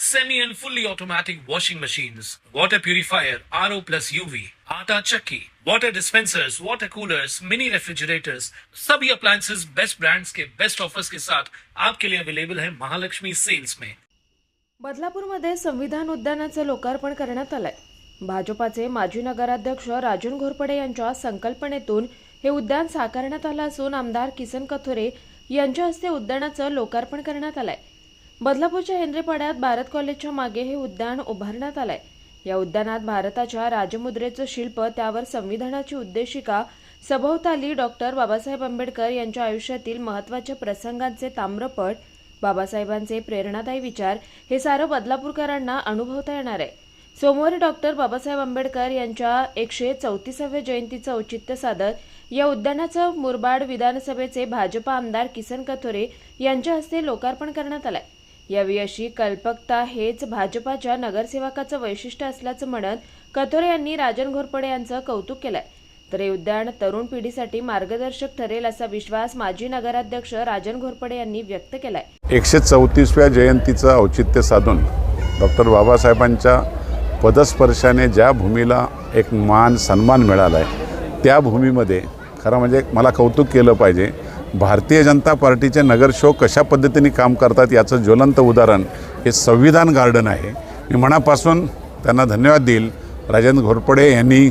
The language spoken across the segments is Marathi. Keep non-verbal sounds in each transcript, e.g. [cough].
semi and fully automatic washing machines, water purifier, RO plus UV, आटा चक्की, water dispensers, water coolers, mini refrigerators, सभी appliances बेस्ट ब्रांड्स के बेस्ट ऑफर्स के साथ आपके लिए अवेलेबल है महालक्ष्मी सेल्स में। बदलापूरमध्ये संविधान उद्यानाचं लोकार्पण करण्यात आलंय. भाजपाचे माजी नगराध्यक्ष राजन घोरपडे यांच्या संकल्पनेतून हे उद्यान साकारण्यात आलं असून आमदार किसन कथोरे यांच्या हस्ते उद्यानाचं लोकार्पण करण्यात आलंय. बदलापूरच्या हेंद्रेपाड्यात भारत कॉलेजच्या मागे हे उद्यान उभारण्यात आलंय. या उद्यानात भारताच्या राजमुद्रेचं शिल्प त्यावर संविधानाची उद्देशिका सभोवताली डॉक्टर बाबासाहेब आंबेडकर यांच्या आयुष्यातील महत्त्वाच्या प्रसंगांचे ताम्रपट बाबासाहेबांचे प्रेरणादायी विचार हे सारं बदलापूरकरांना अनुभवता येणार आहे. सोमवारी डॉक्टर बाबासाहेब आंबेडकर यांच्या एकशे चौतीसाव्या जयंतीचं औचित्य साधत या उद्यानाचं मुरबाड विधानसभेचे भाजपा आमदार किसन कथोरे यांच्या हस्ते लोकार्पण करण्यात आलं अशी कल्पकता हेच भाजपाच्या नगरसेवकाचं वैशिष्ट्य असल्याचं म्हणत कथोरे यांनी राजन घोरपडे यांचं कौतुक केलंय. तर हे उद्यान तरुण पिढीसाठी मार्गदर्शक ठरेल असा विश्वास माजी नगराध्यक्ष राजन घोरपडे यांनी व्यक्त केलाय. एकशे चौतीसव्या जयंतीचं औचित्य साधून डॉक्टर बाबासाहेबांच्या पदस्पर्शाने ज्या भूमीला एक मान सन्मान मिळाला आहे त्या भूमीमध्ये खरं म्हणजे मला कौतुक केलं पाहिजे. भारतीय जनता पार्टीचे नगरसेवक कशा पद्धतीने काम करतात याचं ज्वलंत उदाहरण हे संविधान गार्डन आहे. मी मनापासून त्यांना धन्यवाद देईल. राजेंद्र घोरपडे यांनी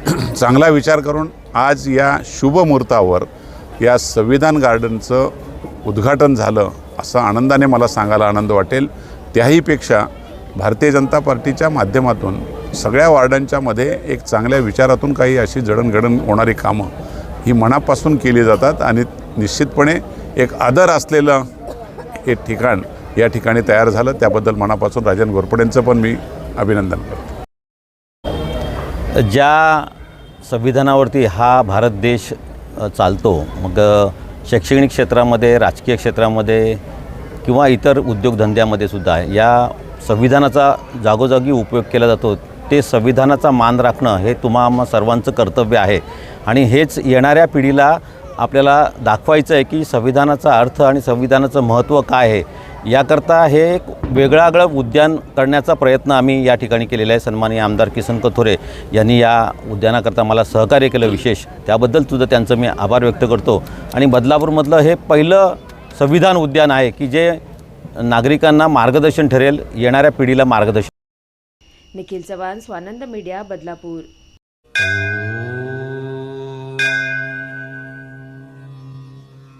[clears throat] चांगला विचार करून आज या शुभ मुहूर्तावर या संविधान गार्डनचं उद्घाटन झालं असं आनंदाने मला सांगायला आनंद वाटेल. त्याहीपेक्षा भारतीय जनता पार्टीच्या माध्यमातून सगळ्या वार्डांच्या मध्ये एक चांगल्या विचारातून काही अशी जडणघडण होणारी कामं ही मनापासून केली जातात आणि निश्चितपणे एक आदर असलेलं हे ठिकाण या ठिकाणी तयार झालं. त्याबद्दल मनापासून राजन घोरपडेंचं पण मी अभिनंदन करतो. ज्या संविधानावरती हा भारत देश चालतो मग शैक्षणिक क्षेत्रामध्ये राजकीय क्षेत्रामध्ये किंवा इतर उद्योगधंद्यामध्ये सुद्धा या संविधानाचा जागोजागी उपयोग केला जातो ते संविधानाचा मान राखणं हे तुम्हा सर्वांचं कर्तव्य आहे. आणि हेच येणाऱ्या पिढीला आपल्याला दाखवायचं आहे की संविधानाचा अर्थ आणि संविधानाचं महत्त्व काय आहे याकरता हे एक वेगळागळं उद्यान करण्याचा प्रयत्न आम्ही या ठिकाणी केलेला आहे. सन्माननीय आमदार किसन कथोरे यांनी या उद्यानाकरता मला सहकार्य केलं विशेष. त्याबद्दल सुद्धा त्यांचं मी आभार व्यक्त करतो. आणि बदलापूरमधलं हे पहिलं संविधान उद्यान आहे की जे नागरिकांना मार्गदर्शन ठरेल येणाऱ्या पिढीला मार्गदर्शन Nikhil Chavan Swanand media Badlapur.